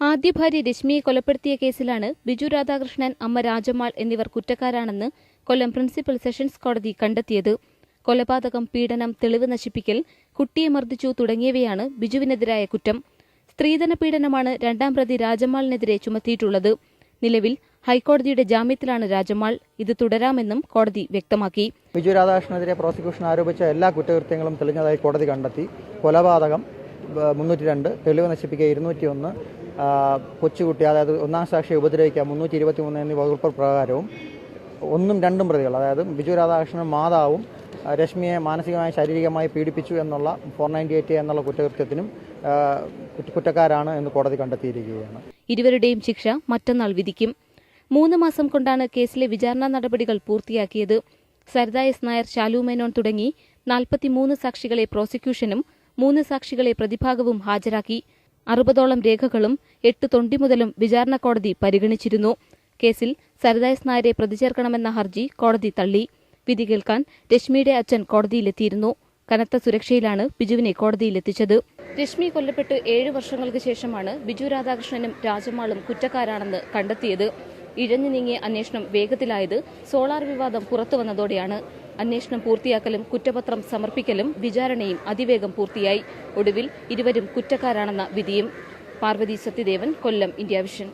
ആദ്യ ഭാര്യ രശ്മിയെ കൊലപ്പെടുത്തിയ കേസിലാണ് ബിജു രാധാകൃഷ്ണൻ അമ്മ രാജമാൾ എന്നിവർ കുറ്റക്കാരാണെന്ന് കൊല്ലം പ്രിൻസിപ്പൽ സെഷൻസ് കോടതി കണ്ടെത്തിയത്. കൊലപാതകം പീഡനം തെളിവ് നശിപ്പിക്കൽ കുട്ടിയെ മർദ്ദിച്ചു തുടങ്ങിയവയാണ് ബിജുവിനെതിരായ കുറ്റം. സ്ത്രീധന പീഡനമാണ് രണ്ടാം പ്രതി രാജമാളിനെതിരെ ചുമത്തിയിട്ടുള്ളത്. നിലവിൽ ഹൈക്കോടതിയുടെ ജാമ്യത്തിലാണ് രാജമാൾ. ഇത് തുടരാമെന്നും കോടതി വ്യക്തമാക്കി. ബിജു രാധാകൃഷ്ണനെതിരെ പ്രോസിക്യൂഷൻ ആരോപിച്ച എല്ലാ കുറ്റകൃത്യങ്ങളും തെളിഞ്ഞതായി കോടതി കണ്ടെത്തി. കൊലപാതകം മുന്നൂറ്റി രണ്ട് തെളിവ് നശിപ്പിക്കുക ഇരുന്നൂറ്റി ഒന്ന് കൊച്ചുകുട്ടി അതായത് ഒന്നാം സാക്ഷിയെ ഉപദ്രവിക്കുക മുന്നൂറ്റി ഇരുപത്തി മൂന്ന് എന്നീ വകുപ്പ് പ്രകാരവും ഒന്നും രണ്ടും പ്രതികൾ അതായത് ബിജു രാധാകൃഷ്ണൻ മാതാവും രശ്മിയെ മാനസികമായി ശാരീരികമായി പീഡിപ്പിച്ചു എന്നുള്ള ഫോർ നയന്റി എയ്റ്റ് എന്നുള്ള കുറ്റകൃത്യത്തിനും കുറ്റക്കാരാണ് എന്ന് കോടതി കണ്ടെത്തിയിരിക്കുകയാണ്. ഇരുവരുടെയും ശിക്ഷ മറ്റന്നാൾ വിധിക്കും. മൂന്ന് മാസം കൊണ്ടാണ് കേസിലെ വിചാരണ നടപടികൾ പൂർത്തിയാക്കിയത്. സരിത നായർ ശാലു മേനോൻ തുടങ്ങി നാൽപ്പത്തിമൂന്ന് സാക്ഷികളെ പ്രോസിക്യൂഷനും മൂന്ന് സാക്ഷികളെ പ്രതിഭാഗവും ഹാജരാക്കി. അറുപതോളം രേഖകളും എട്ട് തൊണ്ടി മുതലും വിചാരണ കോടതി പരിഗണിച്ചിരുന്നു. കേസിൽ സരദായസ് നായരെ നായരെ പ്രതിചേർക്കണമെന്ന ഹർജി കോടതി തള്ളി. വിധി കേൾക്കാൻ രശ്മിയുടെ അച്ഛൻ കോടതിയിലെത്തിയിരുന്നു. കനത്ത സുരക്ഷയിലാണ് ബിജുവിനെ കോടതിയിലെത്തിച്ചത്. രശ്മി കൊല്ലപ്പെട്ട് ഏഴ് വർഷങ്ങൾക്ക് ശേഷമാണ് ബിജു രാധാകൃഷ്ണനും രാജമാളും കുറ്റക്കാരാണെന്ന് കണ്ടെത്തിയത്. ഇഴഞ്ഞു നീങ്ങിയ അന്വേഷണം വേഗത്തിലായത് സോളാർ വിവാദം പുറത്തുവന്നതോടെയാണ്. അന്വേഷണം പൂർത്തിയാക്കലും കുറ്റപത്രം സമർപ്പിക്കലും വിചാരണയും അതിവേഗം പൂർത്തിയായി. ഒടുവിൽ ഇരുവരും കുറ്റക്കാരാണെന്ന വിധിയും. Parvathy Sathyadevan Kollam India Vision.